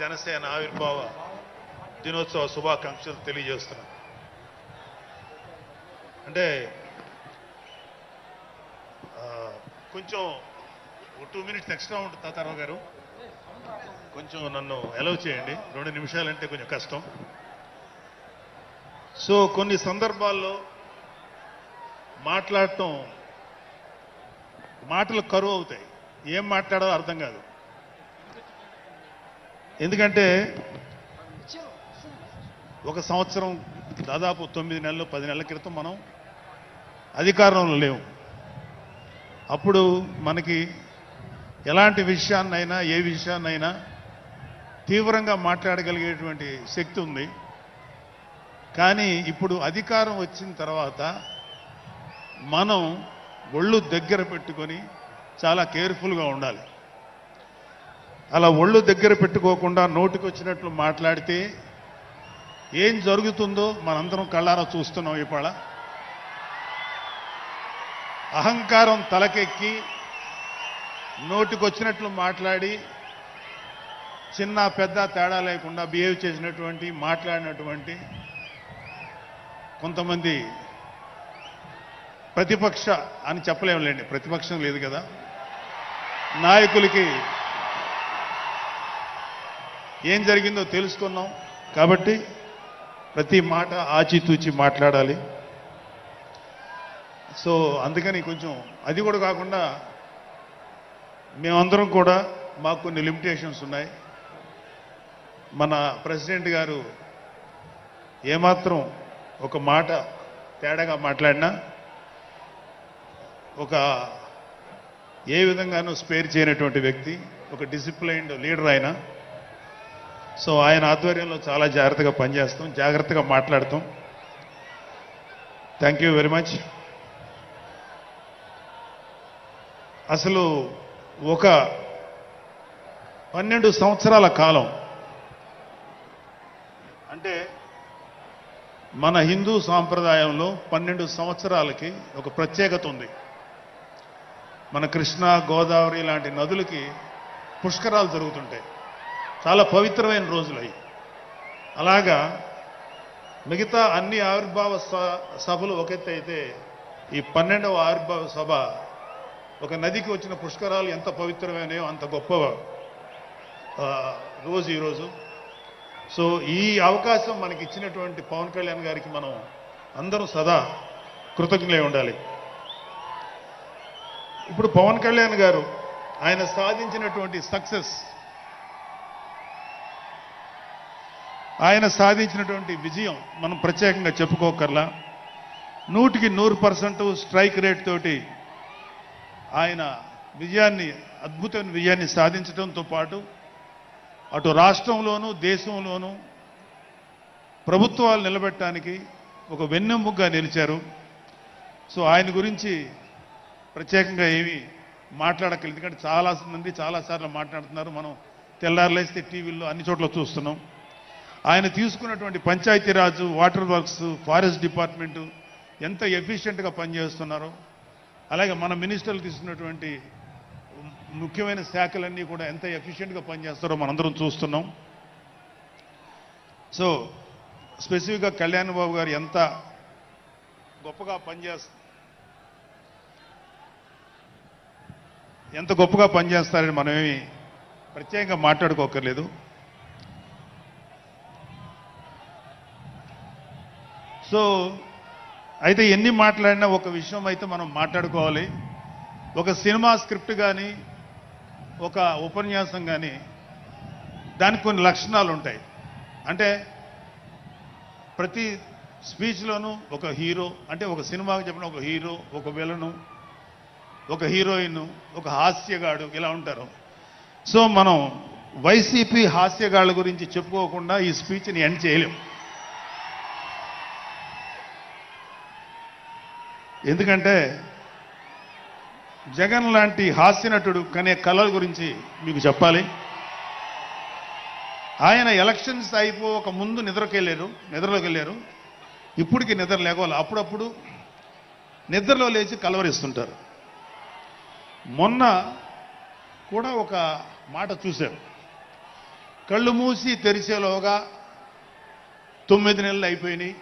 జనసేన ఆవిర్భావ దినోత్సవ శుభాకాంక్షలు తెలియజేస్తున్నాను అంటే కొంచెం టూ మినిట్స్ ఎక్స్ట్రా ఉంటుంది తాతారావు గారు. కొంచెం నన్ను ఎలవ్ చేయండి. రెండు నిమిషాలంటే కొంచెం కష్టం. సో కొన్ని సందర్భాల్లో మాట్లాడటం మాటలు కరువు అవుతాయి. ఏం మాట్లాడో అర్థం కాదు. ఎందుకంటే ఒక సంవత్సరం దాదాపు తొమ్మిది నెలలు పది నెలల క్రితం మనం అధికారంలో లేవు. అప్పుడు మనకి ఎలాంటి విషయాన్నైనా ఏ విషయాన్నైనా తీవ్రంగా మాట్లాడగలిగేటువంటి శక్తి ఉంది. కానీ ఇప్పుడు అధికారం వచ్చిన తర్వాత మనం ఒళ్ళు దగ్గర పెట్టుకొని చాలా కేర్ఫుల్గా ఉండాలి. అలా ఒళ్ళు దగ్గర పెట్టుకోకుండా నోటికి వచ్చినట్లు మాట్లాడితే ఏం జరుగుతుందో మనందరం కళ్ళారా చూస్తున్నాం ఇవాళ. అహంకారం తలకెక్కి నోటికొచ్చినట్లు మాట్లాడి చిన్న పెద్ద తేడా లేకుండా బిహేవ్ చేసినటువంటి మాట్లాడినటువంటి కొంతమంది ప్రతిపక్ష అని చెప్పలేములేండి ప్రతిపక్షం లేదు కదా. నాయకులకి ఏం జరిగిందో తెలుసుకున్నాం. కాబట్టి ప్రతి మాట ఆచితూచి మాట్లాడాలి. సో అందుకని కొంచెం అది కూడా కాకుండా మేమందరం కూడా మాకు కొన్ని లిమిటేషన్స్ ఉన్నాయి. మన ప్రెసిడెంట్ గారు ఏమాత్రం ఒక మాట తేడాగా మాట్లాడినా ఒక ఏ విధంగానూ స్పేర్ చేయనటువంటి వ్యక్తి ఒక డిసిప్లైన్డ్ లీడర్ అయినా సో ఆయన ఆధ్వర్యంలో చాలా జాగ్రత్తగా పనిచేస్తాం జాగ్రత్తగా మాట్లాడతాం. థ్యాంక్ యూ వెరీ మచ్ అసలు ఒక పన్నెండు సంవత్సరాల కాలం. అంటే మన హిందూ సాంప్రదాయంలో పన్నెండు సంవత్సరాలకి ఒక ప్రత్యేకత ఉంది. మన కృష్ణ గోదావరి లాంటి నదులకి పుష్కరాలు జరుగుతుంటాయి. చాలా పవిత్రమైన రోజులు అవి అలాగా మిగతా అన్ని ఆవిర్భావ స- సభలు ఒక అయితే ఈ పన్నెండవ ఆవిర్భావ సభ ఒక నదికి వచ్చిన పుష్కరాలు ఎంత పవిత్రమైనయో అంత గొప్ప రోజు ఈరోజు సో ఈ అవకాశం మనకి ఇచ్చినటువంటి పవన్ కళ్యాణ్ గారికి మనం అందరూ సదా కృతజ్ఞులై ఉండాలి. ఇప్పుడు పవన్ కళ్యాణ్ గారు ఆయన సాధించినటువంటి సక్సెస్ ఆయన సాధించినటువంటి విజయం మనం ప్రత్యేకంగా చెప్పుకోకర్లా. నూటికి నూరు పర్సెంట్ స్ట్రైక్ రేట్ తోటి ఆయన విజయాన్ని అద్భుతమైన విజయాన్ని సాధించడంతో పాటు అటు రాష్ట్రంలోనూ దేశంలోనూ ప్రభుత్వాలు నిలబెట్టడానికి ఒక వెన్నెముగ్గా నిలిచారు. సో ఆయన గురించి ప్రత్యేకంగా ఏమీ మాట్లాడక్కర్లేదు. ఎందుకంటే చాలా మంది చాలాసార్లు మాట్లాడుతున్నారు. మనం తెల్లారులేస్తే టీవీల్లో అన్ని చోట్ల చూస్తున్నాం. ఆయన తీసుకున్నటువంటి Panchayati Raj water works forest department ఎంత ఎఫిషియెంట్గా పనిచేస్తున్నారో అలాగే మన మినిస్టర్లు తీసుకున్నటువంటి ముఖ్యమైన శాఖలన్నీ కూడా ఎంత ఎఫిషియెంట్గా పనిచేస్తారో మనందరం చూస్తున్నాం. సో స్పెసిఫిక్గా కళ్యాణ్ బాబు గారు ఎంత గొప్పగా పనిచేస్తారు ఎంత గొప్పగా పనిచేస్తారని మనమేమి ప్రత్యేకంగా మాట్లాడుకోకర్లేదు. సో అయితే ఎన్ని మాట్లాడినా ఒక విషయం అయితే మనం మాట్లాడుకోవాలి. ఒక సినిమా స్క్రిప్ట్ కానీ ఒక ఉపన్యాసం కానీ దానికి కొన్ని లక్షణాలు ఉంటాయి. అంటే ప్రతి స్పీచ్లోనూ ఒక హీరో అంటే ఒక సినిమాకి చెప్పిన ఒక హీరో ఒక విలను ఒక హీరోయిన్ ఒక హాస్యగాడు ఇలా ఉంటారు. సో మనం వైసీపీ హాస్యగాళ్ళ గురించి చెప్పుకోకుండా ఈ స్పీచ్ని ఎండ్ చేయలేం. ఎందుకంటే జగన్ లాంటి హాస్యనటుడు కనే కళల గురించి మీకు చెప్పాలి. ఆయన ఎలక్షన్స్ అయిపోక ముందు నిద్రకెళ్ళారు నిద్రలోకి వెళ్ళారు. ఇప్పటికి నిద్ర లేకోవాలి. అప్పుడప్పుడు నిద్రలో లేచి కలవరిస్తుంటారు. మొన్న కూడా ఒక మాట చూశారు కళ్ళు మూసి తెరిచేలోగా తొమ్మిది నెలలు అయిపోయినాయి.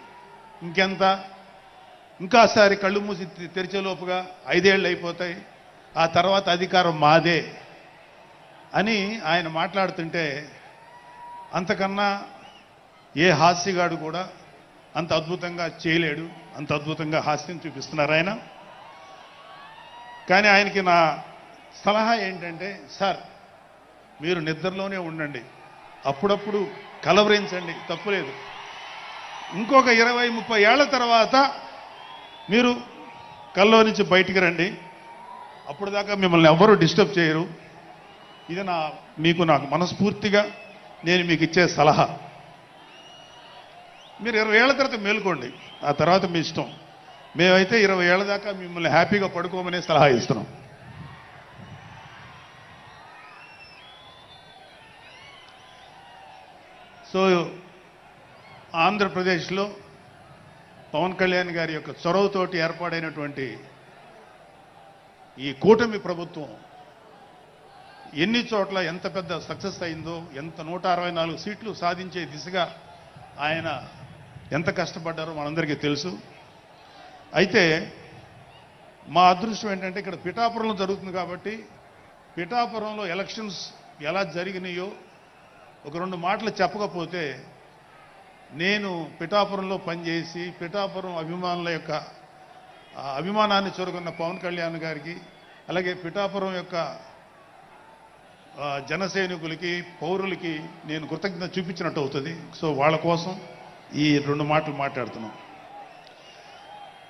ఇంకెంత? ఇంకాసారి కళ్ళు మూసి తెరిచేలోపుగా ఐదేళ్ళు అయిపోతాయి ఆ తర్వాత అధికారం మాదే అని ఆయన మాట్లాడుతుంటే అంతకన్నా ఏ హాస్యగాడు కూడా అంత అద్భుతంగా చేయలేడు అంత అద్భుతంగా హాస్యం చూపిస్తున్నారు ఆయన. కానీ ఆయనకి నా సలహా ఏంటంటే సార్ మీరు నిద్రలోనే ఉండండి. అప్పుడప్పుడు కలవరించండి. తప్పులేదు. ఇంకొక ఇరవై ముప్పై ఏళ్ళ తర్వాత మీరు కల్లో నుంచి బయటికి రండి. అప్పుడు దాకా మిమ్మల్ని ఎవ్వరూ డిస్టర్బ్ చేయరు. ఇది నా మీకు నాకు మనస్ఫూర్తిగా నేను మీకు ఇచ్చే సలహా. మీరు ఇరవై ఏళ్ళ తర్వాత మేలుకోండి. ఆ తర్వాత మీ ఇష్టం. మేమైతే ఇరవై ఏళ్ళ దాకా మిమ్మల్ని హ్యాపీగా పడుకోమనే సలహా ఇస్తున్నాం. సో ఆంధ్రప్రదేశ్లో పవన్ కళ్యాణ్ గారి యొక్క చొరవతోటి ఏర్పాడైనటువంటి ఈ కూటమి ప్రభుత్వం ఎన్ని చోట్ల ఎంత పెద్ద సక్సెస్ అయిందో ఎంత నూట అరవై నాలుగు సీట్లు సాధించే దిశగా ఆయన ఎంత కష్టపడ్డారో మనందరికీ తెలుసు. అయితే మా అదృష్టం ఏంటంటే ఇక్కడ పిఠాపురంలో జరుగుతుంది కాబట్టి పిఠాపురంలో ఎలక్షన్స్ ఎలా జరిగినాయో ఒక రెండు మాటలు చెప్పకపోతే నేను పిఠాపురంలో పనిచేసి పిఠాపురం అభిమానుల యొక్క అభిమానాన్ని చూరుకున్న పవన్ కళ్యాణ్ గారికి అలాగే పిఠాపురం యొక్క జనసైనికులకి పౌరులకి నేను కృతజ్ఞత చూపించినట్టు అవుతుంది. సో వాళ్ళ కోసం ఈ రెండు మాటలు మాట్లాడుతున్నాం.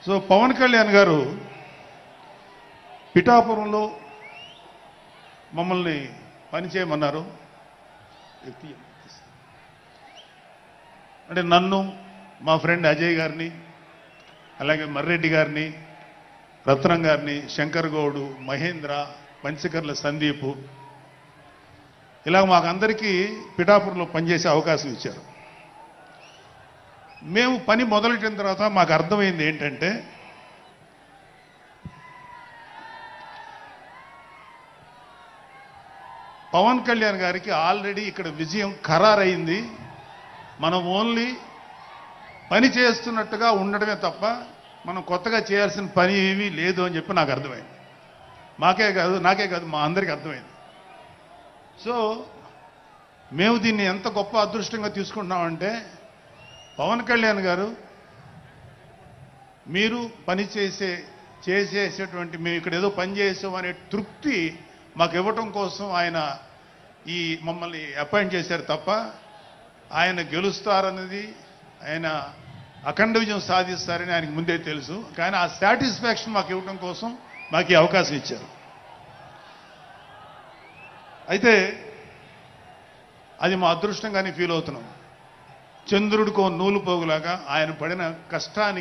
సో పవన్ కళ్యాణ్ గారు పిఠాపురంలో మమ్మల్ని పనిచేయమన్నారు. వ్యక్తి అంటే నన్ను మా ఫ్రెండ్ అజయ్ గారిని అలాగే మర్రెడ్డి గారిని రత్నం గారిని శంకర్ గౌడు మహేంద్ర పంచకర్ల సందీప్ ఇలా మాకందరికీ పిఠాపురంలో పనిచేసే అవకాశం ఇచ్చారు. మేము పని మొదలెట్టిన తర్వాత మాకు అర్థమైంది ఏంటంటే పవన్ కళ్యాణ్ గారికి ఆల్రెడీ ఇక్కడ విజయం ఖరారైంది. మనం ఓన్లీ పని చేస్తున్నట్టుగా ఉండడమే తప్ప మనం కొత్తగా చేయాల్సిన పని ఏమీ లేదు అని చెప్పి నాకు అర్థమైంది. మాకే కాదు నాకే కాదు మా అందరికీ అర్థమైంది. సో మేము దీన్ని ఎంత గొప్ప అదృష్టంగా తీసుకుంటున్నామంటే పవన్ కళ్యాణ్ గారు మీరు పని చేసే చేసేసేటువంటి మేము ఇక్కడ ఏదో పని చేసాం అనే తృప్తి మాకు ఇవ్వటం కోసం ఆయన ఈ మమ్మల్ని అపాయింట్ చేశారు తప్ప ఆయన గెలుస్తారన్నది ఆయన అఖండ విజయం సాధిస్తారని ఆయనకు ముందే తెలుసు. కానీ ఆ సాటిస్ఫాక్షన్ మాకు ఇవ్వటం కోసం మాకు ఈ అవకాశం ఇచ్చారు. అయితే అది మా అదృష్టంగానే ఫీల్ అవుతున్నాం. చంద్రుడికో నూలు పోగులాగా ఆయన పడిన కష్టానికి